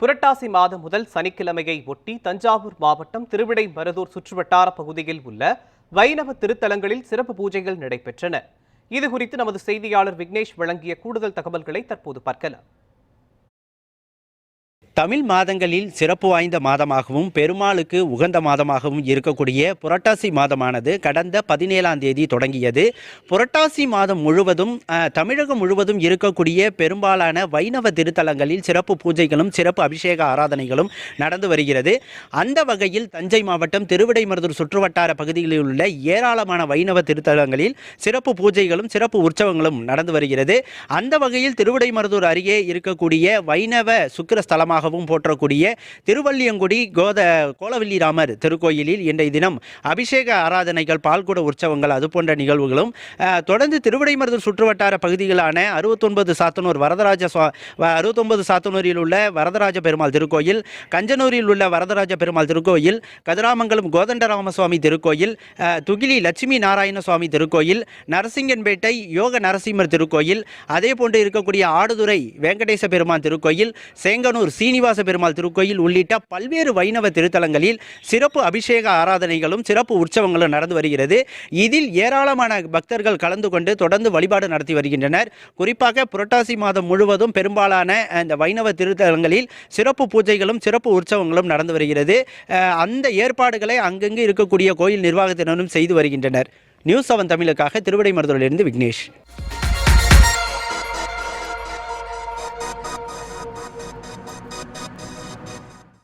புரட்டாசி மாதம் முதல் சனிக்கிழமையை ஒட்டி தஞ்சாவூர் மாவட்டம் திருவிடைமருதூர் சுற்றுவட்டார பகுதியில் உள்ள வைணவ திருத்தலங்களில் சிறப்பு பூஜைகள் நடைபெற்றன. இது குறித்து நமது செய்தியாளர் விக்னேஷ் வழங்கிய கூடுதல் தகவல்களை தற்போது பார்க்கலாம். தமிழ் மாதங்களில் சிறப்பு வாய்ந்த மாதமாகவும் பெருமாளுக்கு உகந்த மாதமாகவும் இருக்கக்கூடிய புரட்டாசி மாதமானது கடந்த பதினேழாம் தேதி தொடங்கியது. புரட்டாசி மாதம் முழுவதும் தமிழகம் முழுவதும் இருக்கக்கூடிய பெரும்பாலான வைணவ திருத்தலங்களில் சிறப்பு பூஜைகளும் சிறப்பு அபிஷேக ஆராதனைகளும் நடந்து வருகிறது. அந்த வகையில் தஞ்சை மாவட்டம் திருவிடைமருதூர் சுற்றுவட்டார பகுதிகளில் உள்ள ஏராளமான வைணவ திருத்தலங்களில் சிறப்பு பூஜைகளும் சிறப்பு உற்சவங்களும் நடந்து வருகிறது. அந்த வகையில் திருவிடைமருதூர் அருகே இருக்கக்கூடிய வைணவ சுக்கிர ஸ்தலமாகவும் போற்றக்கூடிய திருவள்ளியங்குடி கோத கோலவல்லி ராமர் திருக்கோயிலில் இன்றைய தினம் அபிஷேக ஆராதனைகள் பால்குட உற்சவங்கள் அது போன்ற நிகழ்வுகளும் தொடர்ந்து திருவிடைமருதூர் சுற்றுவட்டார பகுதிகளான அறுபத்தொன்பது சாத்தனூர் வரதராஜ அறுபத்தொன்பது சாத்தனூரில் உள்ள வரதராஜ பெருமாள் திருக்கோயில் கஞ்சனூரில் உள்ள வரதராஜ பெருமாள் திருக்கோயில் கதிராமங்கலம் கோதண்டராம சுவாமி திருக்கோயில் துகிலி லட்சுமி நாராயண சுவாமி திருக்கோயில் நரசிங்கன்பேட்டை யோக நரசிம்மர் திருக்கோயில் அதே போன்று இருக்கக்கூடிய ஆடுதுறை வெங்கடேச பெருமான் திருக்கோயில் சேங்கனூர் சீனி சீனிவாச பெருமாள் திருக்கோயில் உள்ளிட்ட பல்வேறு வைணவ திருத்தலங்களில் சிறப்பு அபிஷேக ஆராதனைகளும் சிறப்பு உற்சவங்களும் நடந்து வருகிறது. இதில் ஏராளமான பக்தர்கள் கலந்து கொண்டு தொடர்ந்து வழிபாடு நடத்தி வருகின்றனர். குறிப்பாக புரட்டாசி மாதம் முழுவதும் பெரும்பாலான இந்த வைணவ திருத்தலங்களில் சிறப்பு பூஜைகளும் சிறப்பு உற்சவங்களும் நடந்து வருகிறது. அந்த ஏற்பாடுகளை அங்கங்கு இருக்கக்கூடிய கோயில் நிர்வாகத்தினரும் செய்து வருகின்றனர். நியூஸ் செவன் தமிழுக்காக திருவிடை மருதூரிலிருந்து விக்னேஷ்.